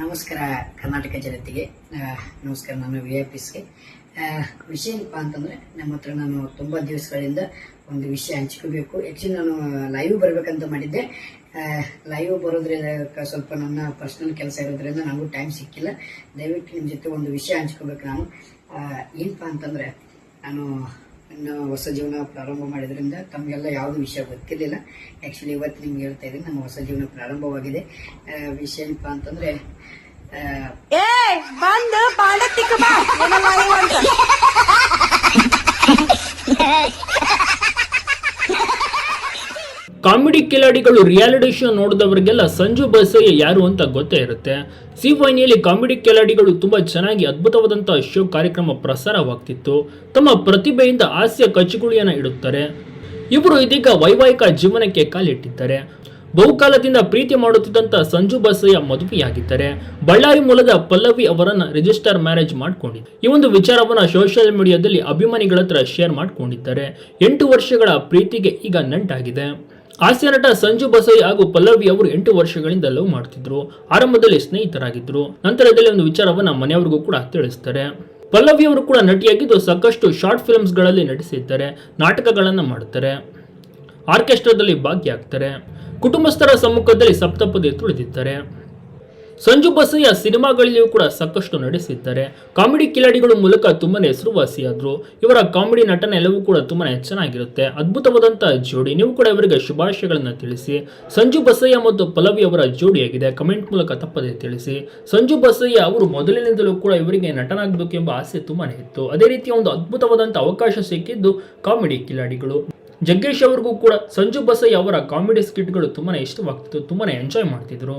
ನಮಸ್ಕಾರ ಕರ್ನಾಟಕ ಜನತೆಗೆ. ನಮಸ್ಕಾರ, ನಾನು ವಿ ಐ ಪಿಸ್ಗೆ ವಿಷಯ ಏನಪ್ಪ ಅಂತಂದ್ರೆ, ನಮ್ಮ ಹತ್ರ ನಾನು ತುಂಬ ದಿವಸಗಳಿಂದ ಒಂದು ವಿಷಯ ಹಂಚ್ಕೋಬೇಕು. ಆ್ಯಕ್ಚುಲಿ ನಾನು ಲೈವ್ ಬರಬೇಕಂತ ಮಾಡಿದ್ದೆ. ಲೈವ್ ಬರೋದ್ರಿಂದ ಸ್ವಲ್ಪ ನನ್ನ ಪರ್ಸ್ನಲ್ ಕೆಲಸ ಇರೋದ್ರಿಂದ ನನಗೂ ಟೈಮ್ ಸಿಕ್ಕಿಲ್ಲ. ದಯವಿಟ್ಟು ನಿಮ್ಮ ಜೊತೆ ಒಂದು ವಿಷಯ ಹಂಚ್ಕೋಬೇಕು ನಾನು. ಏನಪ್ಪ ಅಂತಂದ್ರೆ, ನಾನು ಹೊಸ ಜೀವನ ಪ್ರಾರಂಭ ಮಾಡಿದ್ರಿಂದ ತಮಗೆಲ್ಲ ಯಾವುದು ವಿಷಯ ಗೊತ್ತಿರಲಿಲ್ಲ. ಆ್ಯಕ್ಚುಲಿ ಇವತ್ತು ನಿಮ್ಗೆ ಹೇಳ್ತಾ ಇದ್ದೀನಿ, ನಮ್ಮ ಹೊಸ ಜೀವನ ಪ್ರಾರಂಭವಾಗಿದೆ. ವಿಷಯ ಏನಪ್ಪ ಅಂತಂದ್ರೆ ಬಂದು ಪಾಂಡತ್ತಿಕ್ಕ ಬಾ ಏನಮ್ಮ ನೀವು ಅಂತ ಕಾಮಿಡಿ ಕಿಲಾಡಿಗಳು ರಿಯಾಲಿಟಿ ಶೋ ನೋಡಿದವರಿಗೆಲ್ಲ ಸಂಜು ಬಸಯ್ಯ ಯಾರು ಅಂತ ಗೊತ್ತೇ ಇರುತ್ತೆ. ಸಿ ವಾಹಿನಿಯಲ್ಲಿ ಕಾಮಿಡಿ ಕಿಲಾಡಿಗಳು ತುಂಬಾ ಚೆನ್ನಾಗಿ ಅದ್ಭುತವಾದಂತಹ ಶೋ ಕಾರ್ಯಕ್ರಮ ಪ್ರಸಾರವಾಗ್ತಿತ್ತು. ತಮ್ಮ ಪ್ರತಿಭೆಯಿಂದ ಹಾಸ್ಯ ಕಚ್ಚುಗುಳಿಯನ್ನು ಇಡುತ್ತಾರೆ. ಇವರು ಇದೀಗ ವೈವಾಹಿಕ ಜೀವನಕ್ಕೆ ಕಾಲಿಟ್ಟಿದ್ದಾರೆ. ಬಹುಕಾಲದಿಂದ ಪ್ರೀತಿ ಮಾಡುತ್ತಿದ್ದಂತ ಸಂಜು ಬಸಯ್ಯ ಮದುವೆಯಾಗಿದ್ದಾರೆ. ಬಳ್ಳಾರಿ ಮೂಲದ ಪಲ್ಲವಿ ಅವರನ್ನ ರಿಜಿಸ್ಟರ್ ಮ್ಯಾರೇಜ್ ಮಾಡ್ಕೊಂಡಿದ್ದಾರೆ ಈ ಒಂದು ವಿಚಾರವನ್ನ ಸೋಷಿಯಲ್ ಮೀಡಿಯಾದಲ್ಲಿ ಅಭಿಮಾನಿಗಳ ಶೇರ್ ಮಾಡಿಕೊಂಡಿದ್ದಾರೆ. ಎಂಟು ವರ್ಷಗಳ ಪ್ರೀತಿಗೆ ಈಗ ನಂಟಾಗಿದೆ. ಹಾಸ್ಯ ನಟ ಸಂಜು ಬಸಯ್ಯ ಹಾಗೂ ಪಲ್ಲವಿ ಅವರು ಎಂಟು ವರ್ಷಗಳಿಂದ ಲವ್ ಮಾಡ್ತಿದ್ರು. ಆರಂಭದಲ್ಲಿ ಸ್ನೇಹಿತರಾಗಿದ್ರು. ನಂತರದಲ್ಲಿ ಒಂದು ವಿಚಾರವನ್ನ ಮನೆಯವರಿಗೂ ಕೂಡ ತಿಳಿಸ್ತಾರೆ. ಪಲ್ಲವಿ ಅವರು ಕೂಡ ನಟಿಯಾಗಿದ್ದು ಸಾಕಷ್ಟು ಶಾರ್ಟ್ ಫಿಲ್ಮ್ಸ್ಗಳಲ್ಲಿ ನಟಿಸಿದ್ದಾರೆ ನಾಟಕಗಳನ್ನು ಮಾಡ್ತಾರೆ, ಆರ್ಕೆಸ್ಟ್ರಾದಲ್ಲಿ ಭಾಗಿಯಾಗ್ತಾರೆ. ಕುಟುಂಬಸ್ಥರ ಸಮ್ಮುಖದಲ್ಲಿ ಸಪ್ತಪದಿ ತುಳಿದಿದ್ದಾರೆ ಸಂಜು ಬಸಯ್ಯ ಸಿನಿಮಾಗಳಲ್ಲಿಯೂ ಕೂಡ ಸಾಕಷ್ಟು ನಡೆಸಿದ್ದಾರೆ ಕಾಮಿಡಿ ಕಿಲಾಡಿಗಳ ಮೂಲಕ ತುಂಬಾನೇ ಹೆಸರುವಾಸಿಯಾದ್ರು. ಇವರ ಕಾಮಿಡಿ ನಟನೆ ಎಲ್ಲವೂ ಕೂಡ ತುಂಬಾನೇ ಚೆನ್ನಾಗಿರುತ್ತೆ. ಅದ್ಭುತವಾದಂತಹ ಜೋಡಿ. ನೀವು ಕೂಡ ಇವರಿಗೆ ಶುಭಾಶಯಗಳನ್ನು ತಿಳಿಸಿ. ಸಂಜು ಬಸಯ್ಯ ಮತ್ತು ಪಲ್ಲವಿ ಅವರ ಜೋಡಿಯಾಗಿದೆ ಕಮೆಂಟ್ ಮೂಲಕ ತಪ್ಪದೆ ತಿಳಿಸಿ. ಸಂಜು ಬಸಯ್ಯ ಅವರು ಮೊದಲಿನಿಂದಲೂ ಕೂಡ ಇವರಿಗೆ ನಟನಾಗಬೇಕೆಂಬ ಆಸೆ ತುಂಬಾನೇ ಇತ್ತು. ಅದೇ ರೀತಿಯ ಒಂದು ಅದ್ಭುತವಾದಂತಹ ಅವಕಾಶ ಸಿಕ್ಕಿದ್ದು ಕಾಮಿಡಿ ಕಿಲಾಡಿಗಳು. ಜಗ್ಗೇಶ್ ಅವ್ರಿಗೂ ಕೂಡ ಸಂಜು ಬಸಯ್ಯ ಅವರ ಕಾಮಿಡಿ ಸ್ಕಿಟ್ಗಳು ತುಂಬಾನೇ ಇಷ್ಟವಾಗ್ತಿತ್ತು. ತುಂಬಾನೇ ಎಂಜಾಯ್ ಮಾಡ್ತಿದ್ರು.